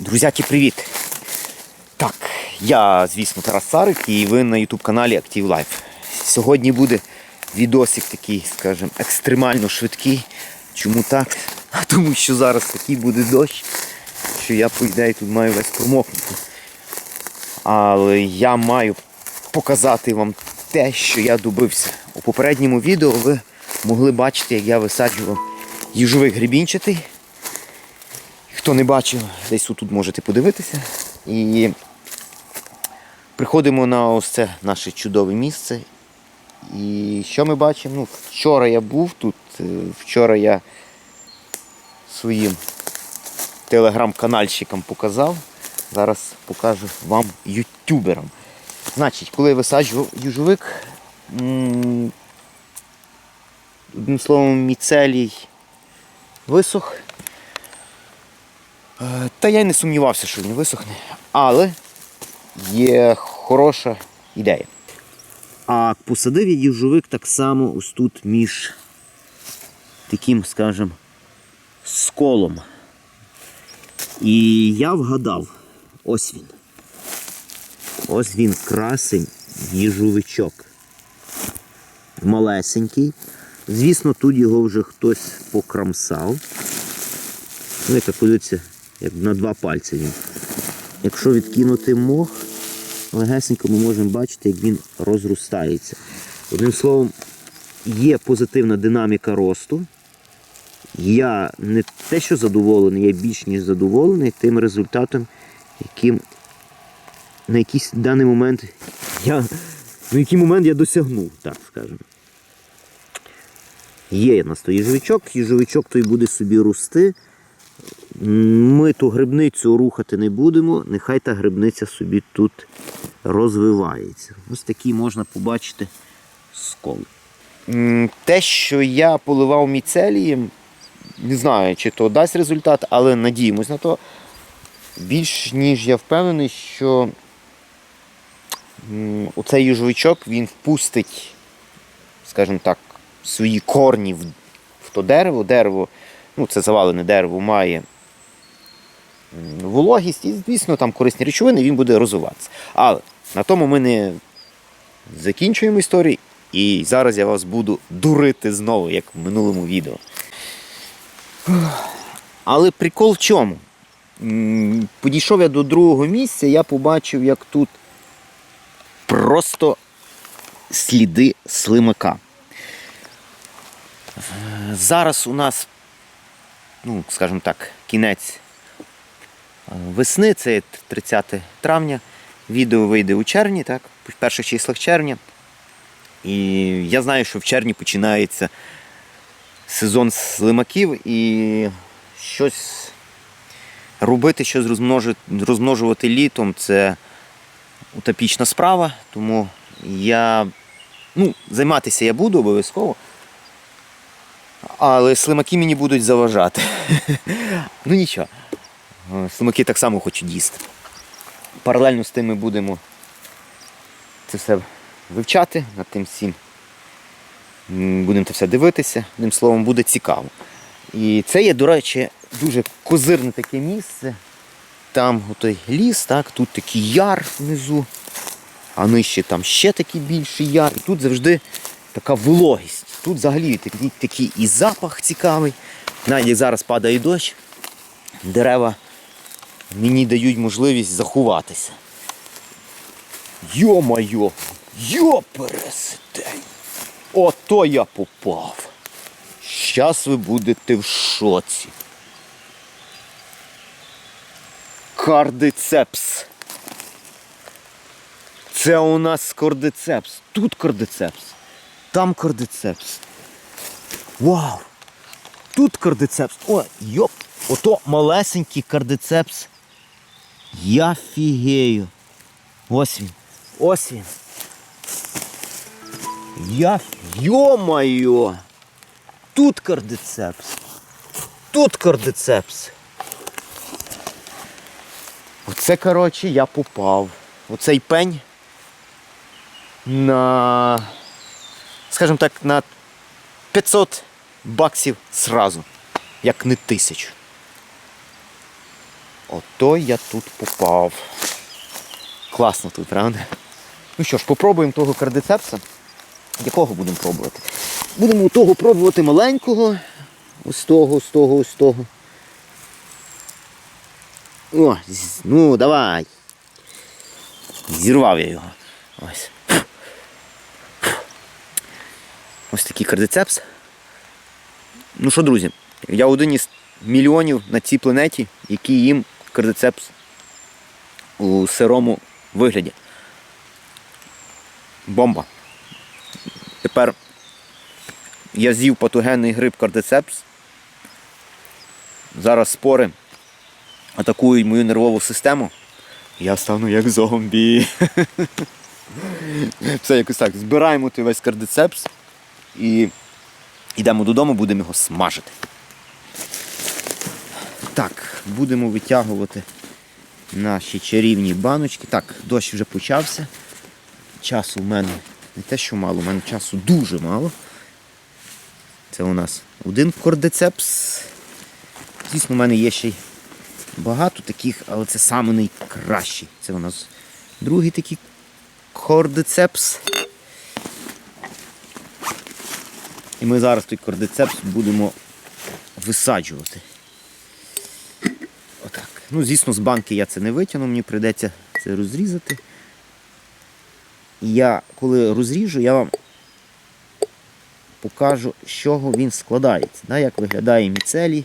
Друзяки, привіт! Так, я, звісно, Тарас Царик і ви на YouTube каналі Active Life. Сьогодні буде відосик такий, скажімо, екстремально швидкий. Чому так? А Тому що зараз такий буде дощ, що я, по ідеї, тут маю весь промокнути. Але я маю показати вам те, що я добився. У попередньому відео ви могли бачити, як я висаджував їжовик гребінчатий. Хто не бачив, десь тут можете подивитися. І приходимо на ось це наше чудове місце. І що ми бачимо? Ну, вчора я був тут, е, вчора я своїм телеграм-канальщикам показав. Зараз покажу вам ютюберам. Значить, коли я висаджував южовик, одним словом, міцелій висох. Е, Та я й не сумнівався, що він висохне. Але є хороша ідея. А посадив я їжовик так само ось тут між таким, скажімо, сколом. І я вгадав, ось він. Ось він красень їжовичок. Малесенький. Звісно, тут його вже хтось покрамсав. Ну, яка подивіться, як на два пальці. Якщо відкинути мох, легесенько ми можемо бачити, як він розростається. Одним словом, є позитивна динаміка росту. Я не те, що задоволений, я більш ніж задоволений тим результатом, яким на якийсь даний момент я, на який момент я досягнув, так скажемо. Є у нас то їжовичок, їжовичок той буде собі рости. Ми ту грибницю рухати не будемо, нехай та грибниця собі тут розвивається. Ось такий можна побачити скол. Те, що я поливав міцелієм, не знаю, чи то дасть результат, але надіємось на то. Більш ніж я впевнений, що оцей їжовичок він впустить, скажімо так, свої корні в то дерево. Дерево, ну це завалене дерево, має вологість і, звісно, там корисні речовини, він буде розвиватися. Але на тому ми не закінчуємо історію. І зараз я вас буду дурити знову, як в минулому відео. Але прикол в чому? Підійшов я до другого місця, я побачив, як тут просто сліди слимака. Е, Зараз у нас, ну, скажімо так, кінець е, весни, це 30 травня. Відео вийде у червні, так, в перших числах червня. І я знаю, що в червні починається сезон слимаків і щось робити, щось розмножувати літом це утопічна справа, тому я ну, займатися я буду обов'язково. Але слимаки мені будуть заважати. ну нічого. Е, Слимаки так само хочуть їсти. Паралельно з тим ми будемо це все вивчати, над тим всім. Будемо це все дивитися, одним словом, буде цікаво. І це є, до речі, дуже козирне таке місце. Там отой ліс, так, тут такий яр внизу, а нижче там ще такий більший яр. І тут завжди така вологість. Тут взагалі такий, такий і запах цікавий. Навіть як зараз падає дощ, дерева мені дають можливість заховатися. Йо-майо! Йо-пересетень! Ото я попав. Щас ви будете в шоці. Кардицепс. Це у нас кордицепс. Тут кордицепс. Там кордицепс. Вау! Тут кардицепс. О, йоп! Ото малесенький кардицепс. Я фігею. Ось він. Ось він. Я. Йо-майо! Тут кардицепс. Тут кардицепс. Оце, коротше, я попав. Оцей пень на, скажімо так, на 500 баксів зразу, як не тисячу. Ото я тут попав. Класно тут, правда? Ну що ж, попробуємо того кардицепса. Якого будемо пробувати? Будемо у того пробувати маленького. Ось того, ось того, ось того. О, ну давай. Зірвав я його. Ось. Ось такий кардицепс. Ну що, друзі, я один із мільйонів на цій планеті, які їм кардицепс у сирому вигляді. Бомба. Тепер я з'їв патогенний гриб кардицепс. Зараз спори атакують мою нервову систему. Я стану як зомбі. Все якось так. Збираємо той весь кардицепс і йдемо додому, будемо його смажити. Так, будемо витягувати наші чарівні баночки. Так, дощ вже почався. Часу в мене не те, що мало, у мене часу дуже мало. Це у нас один кордицепс. Звісно, у мене є ще й багато таких, але це саме найкращий. Це у нас другий такий кордицепс. І ми зараз той кордицепс будемо висаджувати. Отак. Ну, звісно, з банки я це не витягну, мені прийдеться це розрізати. І я, коли розріжу, я вам покажу, з чого він складається. Да, як виглядає міцелій,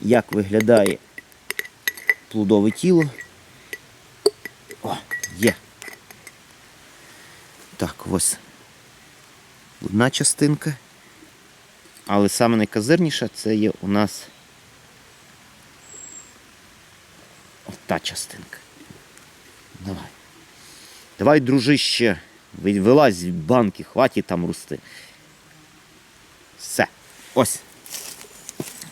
як виглядає плодове тіло. О, є. Так, ось одна частинка. Але саме найказирніша це є у нас ота частинка. Давай. Давай, дружище, ви- вилазь з банки, хватить там рости. Все. Ось.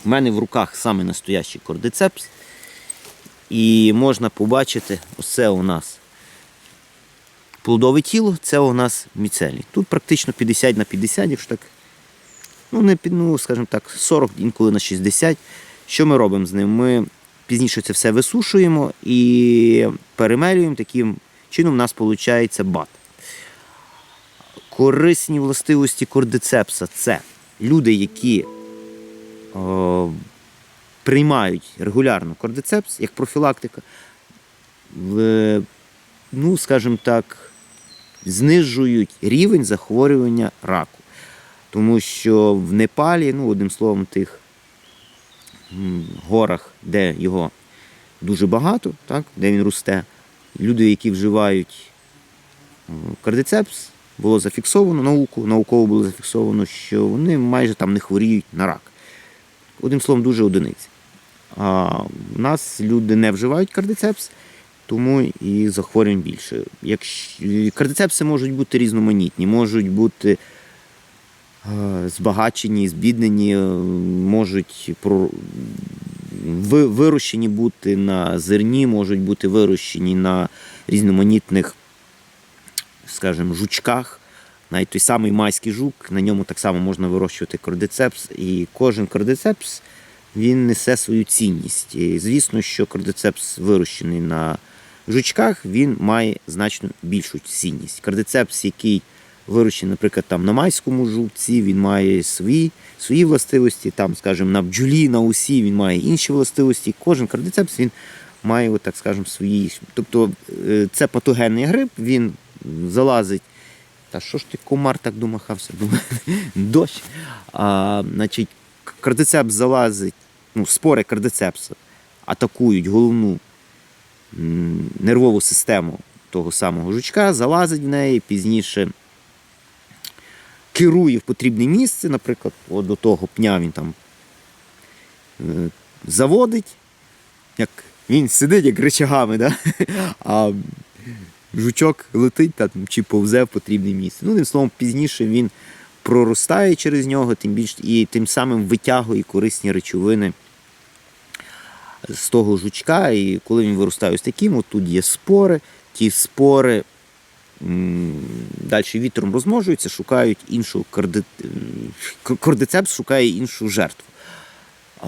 У мене в руках саме настоящий кордицепс. І можна побачити, оце у нас плодове тіло, це у нас міцелій. Тут практично 50 на 50, якщо так. Ну, не під, ну, скажімо так, 40, інколи на 60. Що ми робимо з ним? Ми пізніше це все висушуємо і перемелюємо. Таким чином у нас виходить бат. Корисні властивості кордицепса це люди, які о, приймають регулярно кордицепс як профілактика, в, ну, скажімо так, знижують рівень захворювання раку. Тому що в Непалі, ну, одним словом, тих горах, де його дуже багато, так, де він росте, люди, які вживають кардицепс, було зафіксовано науку, науково було зафіксовано, що вони майже там не хворіють на рак. Одним словом, дуже одиниці. А в нас люди не вживають кардицепс, тому і захворювань більше. Якщо, кардицепси можуть бути різноманітні, можуть бути збагачені, збіднені, е, можуть вирощені бути на зерні, можуть бути вирощені на різноманітних, скажімо, жучках. Навіть той самий майський жук, на ньому так само можна вирощувати кордицепс, і кожен кордицепс він несе свою цінність. І звісно, що кордицепс вирощений на жучках, він має значно більшу цінність. Кардицепс, який вирощений, наприклад, там на майському жукці, він має свої, свої властивості, там, скажімо, на бджолі, на усі він має інші властивості. Кожен кардицепс він має, от, так скажемо, свої. Тобто е, це патогенний гриб, він залазить. Та що ж ти комар так домахався? Дощ. А, значить, кардицепс залазить, ну, спори кардицепса атакують головну нервову систему того самого жучка, залазить в неї, пізніше керує в потрібне місце, наприклад, от до того пня він там е, заводить, як він сидить як речагами, да? а жучок летить та, чи повзе в потрібне місце. Ну, тим словом, пізніше він проростає через нього, тим більш і тим самим витягує корисні речовини з того жучка. І коли він виростає ось таким, от тут є спори, ті спори далі вітром розмножуються, шукають іншу корди... кордицепс шукає іншу жертву.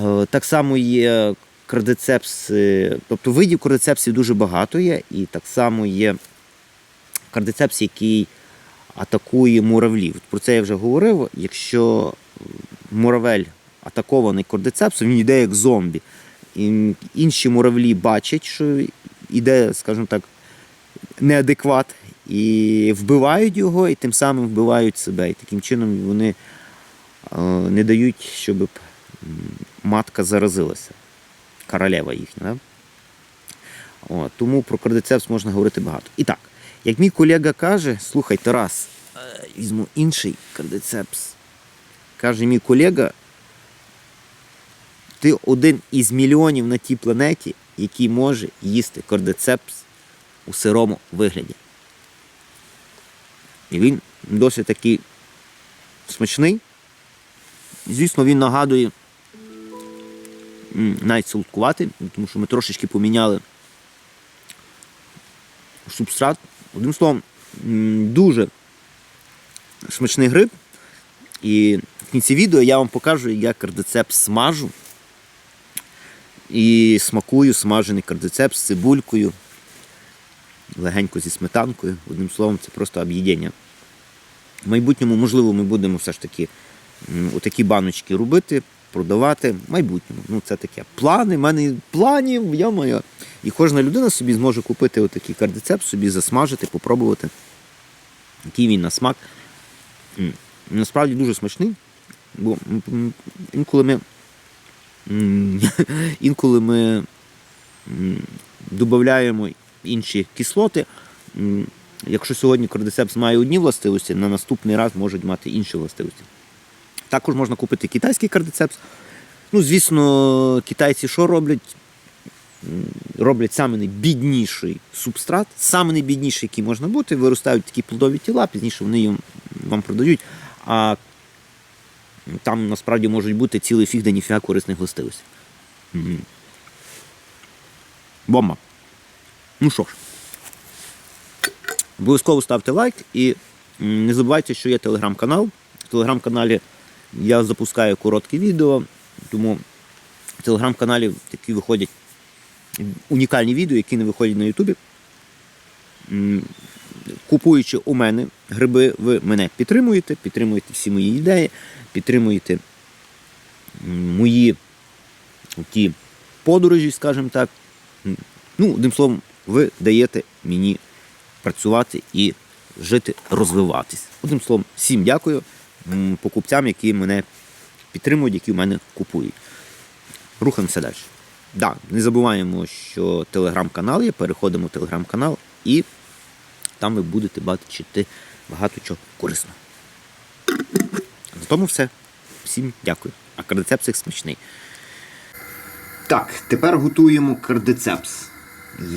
Е, Так само є кардицепси, тобто видів кардицепсів дуже багато є, і так само є кардицепс, який атакує муравлів. Про це я вже говорив. Якщо муравель атакований кордицепсом, він йде як зомбі. І інші муравлі бачать, що йде, скажімо так, неадекват, і вбивають його, і тим самим вбивають себе. І таким чином вони е, не дають, щоб матка заразилася. Королева їхня. О, тому про кардицепс можна говорити багато. І так, як мій колега каже, слухай, Тарас, е, візьму інший кардицепс. Каже мій колега, ти один із мільйонів на тій планеті, який може їсти кардицепс у сирому вигляді. І він досить такий смачний. Звісно, він нагадує навіть солодкуватий, тому що ми трошечки поміняли субстрат. Одним словом, дуже смачний гриб. І в кінці відео я вам покажу, як кардицепс смажу. І смакую смажений кардицепс з цибулькою, легенько зі сметанкою. Одним словом, це просто об'їдення. В майбутньому, можливо, ми будемо все ж таки м, отакі баночки робити, продавати. В майбутньому. Ну, це таке. Плани, в мене планів, я моя. І кожна людина собі зможе купити отакий кардицепс, собі засмажити, попробувати. Який він на смак. Насправді дуже смачний. Бо інколи ми інколи ми додаємо інші кислоти. Якщо сьогодні кордицепс має одні властивості, на наступний раз можуть мати інші властивості. Також можна купити китайський кардицепс. Ну, звісно, китайці що роблять? Роблять саме найбідніший субстрат, саме найбідніший, який можна бути, виростають такі плодові тіла, пізніше вони їм, вам продають. А там насправді можуть бути цілий фіг, де ніфіга корисних властивостей. Бомба. Ну що ж, обов'язково ставте лайк і не забувайте, що є телеграм-канал. В телеграм-каналі я запускаю короткі відео, тому в телеграм-каналі такі виходять унікальні відео, які не виходять на Ютубі. Купуючи у мене гриби, ви мене підтримуєте, підтримуєте всі мої ідеї, підтримуєте мої ті подорожі, скажімо так. Ну, одним словом, ви даєте мені працювати і жити, розвиватись. Одним словом, всім дякую покупцям, які мене підтримують, які в мене купують. Рухаємося далі. Да, не забуваємо, що телеграм-канал є, переходимо в телеграм-канал і там ви будете бачити багато чого корисного. На тому все. Всім дякую. А кардицепс смачний. Так, тепер готуємо кардицепс.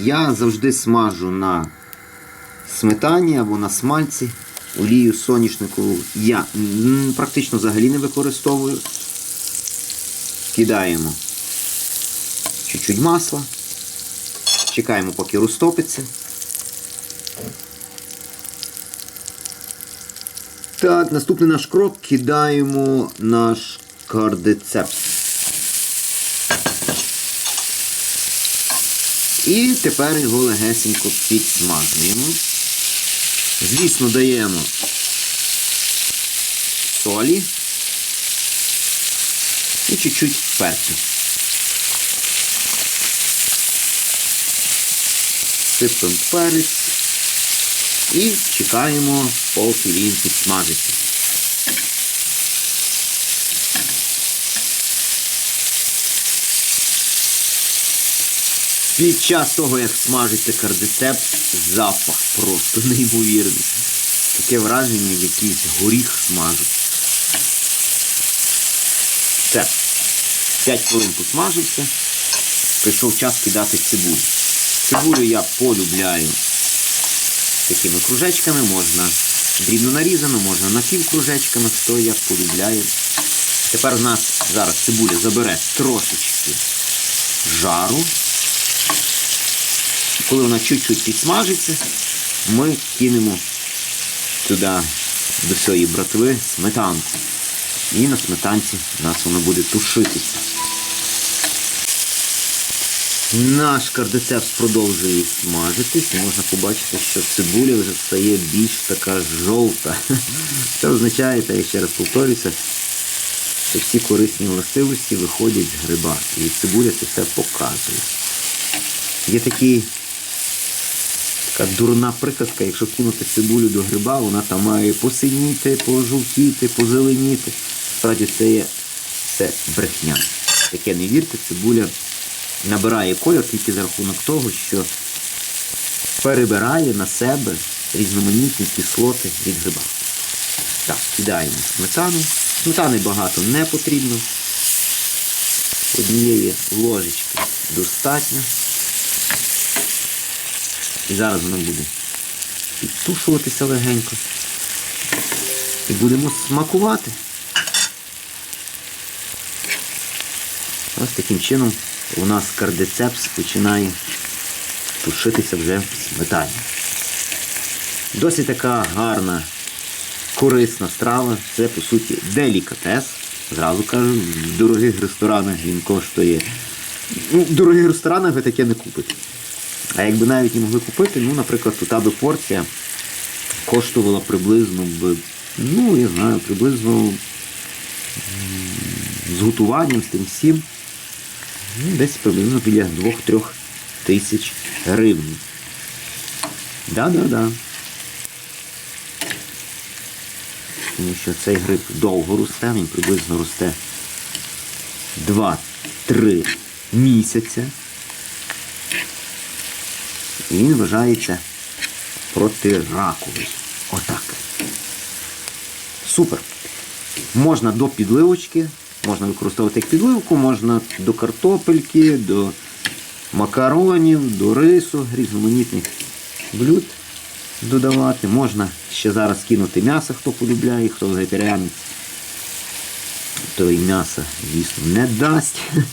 Я завжди смажу на сметані або на смальці. Олію соняшникову я практично взагалі не використовую. Кидаємо чуть-чуть масла. Чекаємо, поки розтопиться. Так, наступний наш крок кидаємо наш кардицепс. І тепер його легесенько підсмажуємо. Звісно, даємо солі і чуть-чуть перцю. Сипемо перець і чекаємо, поки він підсмажиться. Під час того, як смажиться кардицепс, запах просто неймовірний. Таке враження, якийсь горіх смажуть. Все. 5 хвилин посмажився. Прийшов час кидати цибулю. Цибулю я полюбляю такими кружечками, можна дрібно нарізано, можна напівкружечками, хто як полюбляє. Тепер в нас зараз цибуля забере трошечки жару. Коли вона чуть-чуть підсмажиться, ми кинемо туди до цієї братви сметанку. І на сметанці у нас воно буде тушитися. Наш кардицепс продовжує смажитись можна побачити, що цибуля вже стає більш така жовта. Це означає, та я ще раз повторюся, що всі корисні властивості виходять з гриба. І цибуля це все показує. Є такий, така дурна приказка, якщо кинути цибулю до гриба, вона там має посиніти, пожовтіти, позеленіти. Справді це є все брехня. Таке не вірте, цибуля набирає кольор тільки за рахунок того, що перебирає на себе різноманітні кислоти від гриба. Так, кидаємо сметану. Сметани багато не потрібно. Однієї ложечки достатньо. І зараз вона буде підтушуватися легенько. І будемо смакувати. Ось таким чином у нас кардицепс починає тушитися вже в сметані. Досить така гарна, корисна страва. Це по суті делікатес. Зразу кажу, в дорогих ресторанах він коштує. Ну, в дорогих ресторанах ви таке не купите. А якби навіть і могли купити, ну, наприклад, тут би порція коштувала приблизно б, ну, я знаю, приблизно з готуванням, з тим всім, ну, десь приблизно біля 2-3 тисяч гривень. Да-да-да. Тому що цей гриб довго росте, він приблизно росте 2-3 місяця. І він вважається протираковий. Отак. Супер. Можна до підливочки, можна використовувати як підливку, можна до картопельки, до макаронів, до рису, різноманітних блюд додавати. Можна ще зараз кинути м'ясо, хто полюбляє, хто вегетаріанець, то і м'ясо, звісно, не дасть.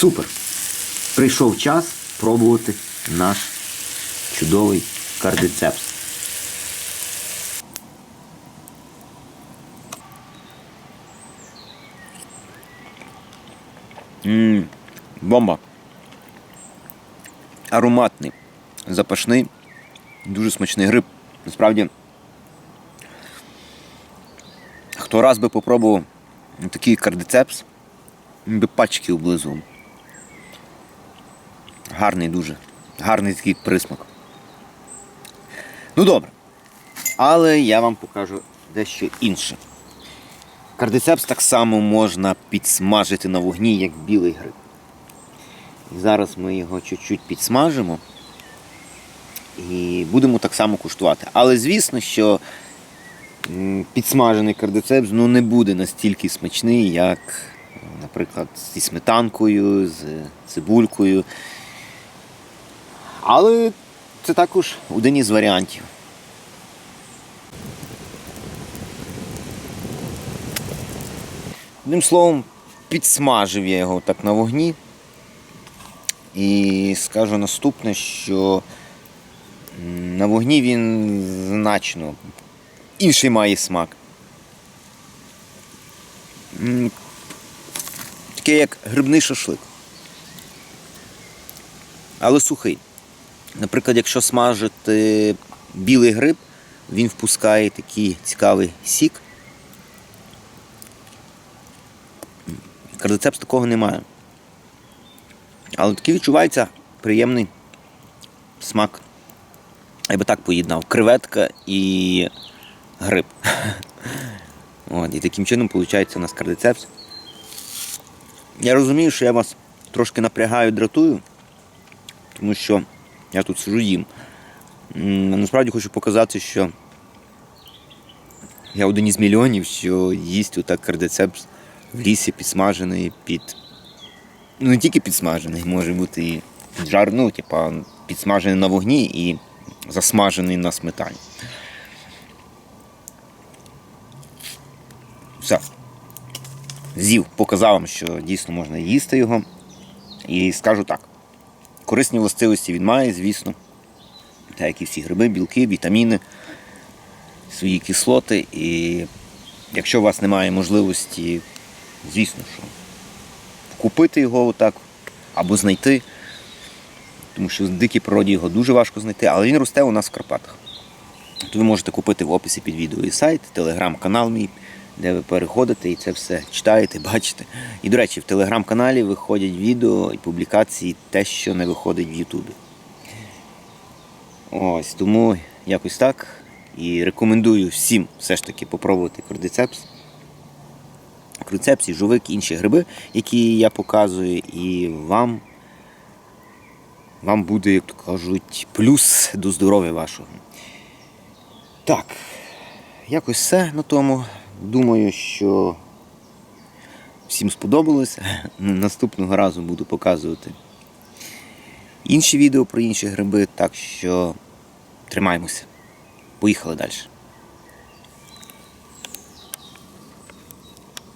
Супер! Прийшов час пробувати наш чудовий кардицепс. Ммм, бомба. Ароматний, запашний, дуже смачний гриб. Насправді, хто раз би попробував такий кардицепс, він би пачки облизував. Гарний дуже. Гарний такий присмак. Ну добре. Але я вам покажу дещо інше. Кардицепс так само можна підсмажити на вогні, як білий гриб. І зараз ми його чуть-чуть підсмажимо і будемо так само куштувати. Але звісно, що підсмажений кардицепс ну, не буде настільки смачний, як, наприклад, зі сметанкою, з цибулькою. Але це також один із варіантів. Одним словом, підсмажив я його так на вогні. І скажу наступне, що на вогні він значно інший має смак. Таке як грибний шашлик. Але сухий. Наприклад, якщо смажити білий гриб, він впускає такий цікавий сік. Кардицепс такого немає. Але такий відчувається приємний смак. Я би так поєднав. Креветка і гриб. От, і таким чином виходить у нас кардицепс. Я розумію, що я вас трошки напрягаю, дратую, тому що я тут сижу їм. Насправді хочу показати, що я один із мільйонів, що їсть отак кардицепс в лісі підсмажений під. Ну не тільки підсмажений, може бути і піджар, ну, типа, підсмажений на вогні і засмажений на сметані. Все. З'їв, показав вам, що дійсно можна їсти його. І скажу так. Корисні властивості він має, звісно. Так як і всі гриби, білки, вітаміни, свої кислоти. І якщо у вас немає можливості, звісно, що купити його отак або знайти. Тому що в дикій природі його дуже важко знайти, але він росте у нас в Карпатах. То ви можете купити в описі під відео і сайт, телеграм-канал мій, де ви переходите і це все читаєте, бачите. І, до речі, в телеграм-каналі виходять відео і публікації те, що не виходить в Ютубі. Ось, тому якось так. І рекомендую всім все ж таки попробувати кордицепс. Кордицепс і інші гриби, які я показую, і вам, вам буде, як то кажуть, плюс до здоров'я вашого. Так, якось все на тому. Думаю, що всім сподобалося. Наступного разу буду показувати інші відео про інші гриби, так що тримаємося. Поїхали далі.